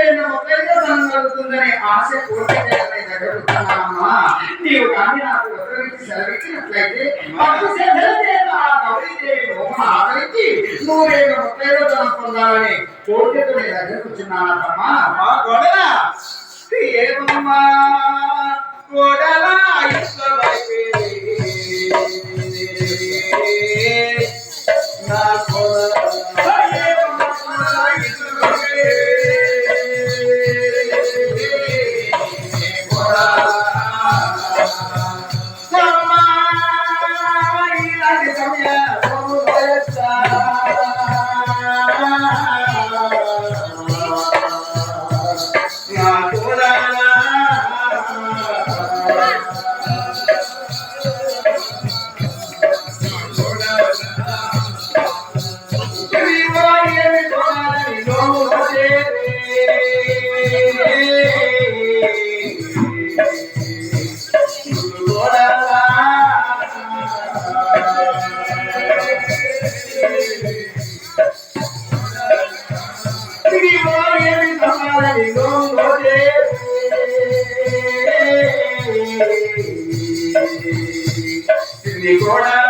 నూరేళ్ళ ఒక్కరిగా మనం కలుగుతుందనే ఆశ కోరికలే జరుగుతున్నామా నీవు కానీ నాకు ఒకరికి సెలవిచ్చినట్లయితే భక్తి శ్రద్ధల చేత ఆ గౌరీదేవి హోమం ఆదరించి నూరేళ్ళ ఒక్కరిగా ధనం పొందాలని కోరికతో నీ దగ్గరకు వచ్చినానమ్మా ఏమమ్మా? Nicola.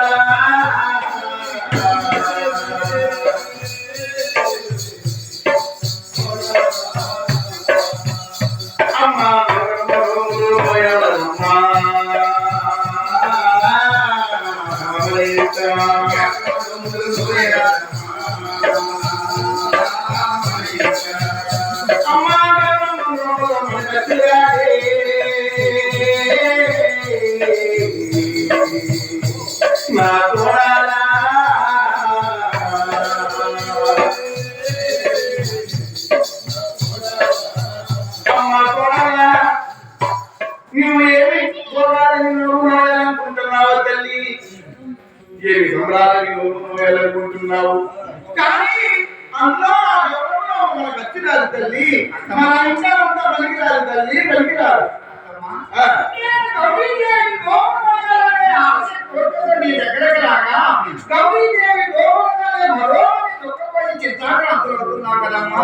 మా ఏమి సంబరాలని నువ్వు మోయాలనుకుంటున్నావు కానీ అందులో ఆ గౌరవంలో మనకు వచ్చిరాదు తల్లి మన ఇంట్లో అంతా పలికిరాదు తల్లి పలికిరాదు ఆ. గౌరీదేవి గోపమాలనే ఆశ కోరికతో నీ దగ్గరకు రాగా గౌరీదేవి గోపమాలనే మరో దుఃఖపడి చిత్తాక్రాంతులు అవుతున్నావు కదమ్మా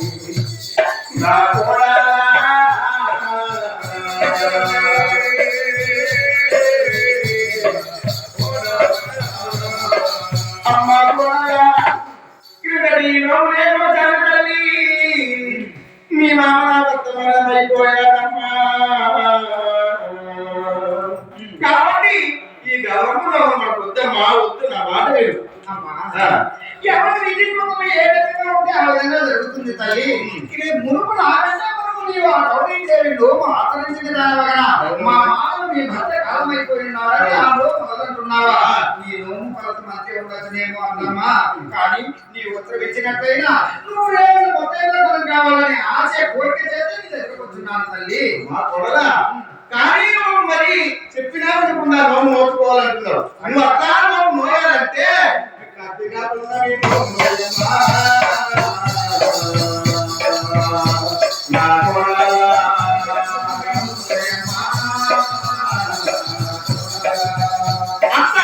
మీ మామ వర్తమానమైపోయాడమ్మా కాబట్టి ఈ గర్వంలో మాకు వద్దమ్మా వద్దు నా మాట లేదు అమ్మా. ఆ. ఎవరి విధి కుటుంబం ఏ విధంగా ఉంటే ఆ విధంగా జరుగుతుంది తల్లి? ఇది మునుపు మనము నీవు ఆ గౌరీదేవి లోము ఆచరించిన దానివలన మా మామలు మీ భర్త కాలమైపోయినారని ఆ. లోము మొదలంటున్నావా? ఈ లోము ఫలితం అంతే ఉండొచ్చునేమో అందమ్మా కానీ నీ ఉత్తరం ఇచ్చినట్లయినా కోరిక చేత నీ దగ్గరకు వచ్చున్నాను తల్లి. మా కొడలా. కానీ నువ్వు మరి చెప్పినా వినకుండా నోము నోచుకోవాలంటున్నావు నువ్వు అట్లా నోము నోయాలంటే కత్తిగా ఉన్నవి నా కొడలా. అత్త,